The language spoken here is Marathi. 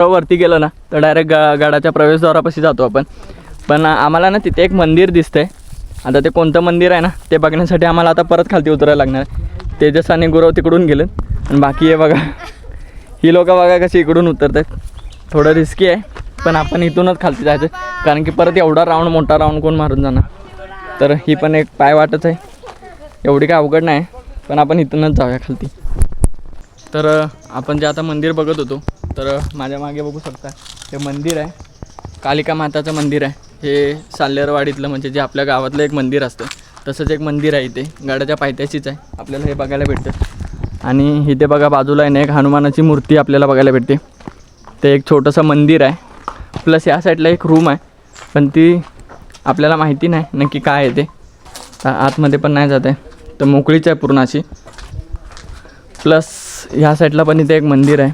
वरती गेलो ना तर डायरेक्ट गा गडाच्या प्रवेशद्वारापाशी जातो आपण. पण आम्हाला ना तिथे एक मंदिर दिसतंय. आता ते कोणतं मंदिर आहे ना ते बघण्यासाठी आम्हाला आता परत खालती उतरायला लागणार तेजस आणि गुरव तिकडून गेलं. आणि बाकी हे बघा ही लोकं बघा कशी इकडून उतरतात. थोडं रिस्की आहे पण आपण इथूनच खालती जायचं कारण की परत एवढा राऊंड मोठा राऊंड कोण मारून जाणार? तर ही पण एक पाय वाटच आहे. एवढी काय अवघड नाही पण आपण इथूनच जाऊया खालती. तर आपण जे आता मंदिर बघत होतो तर माझ्या मागे बघू शकता हे मंदिर आहे. कालिका माताचं मंदिर आहे. हे साल्लेरवाडीतलं म्हणजे जे आपल्या गावातलं एक मंदिर असतं. तसंच एक मंदिर आहे इथे. गडाच्या पायथ्याशीच आहे. आपल्याला हे बघायला भेटतं. आणि इथे बघा बाजूला आहे ना एक हनुमानाची मूर्ती आपल्याला बघायला भेटते. ते एक छोटंसं मंदिर आहे. प्लस या साईडला एक रूम आहे. पण ती आपल्याला माहिती नाही नक्की काय आहे ते. आतमध्ये पण नाही जात आहे. तर मोकळीच आहे पूर्ण अशी. प्लस ह्या साईडला पण इथे एक मंदिर आहे.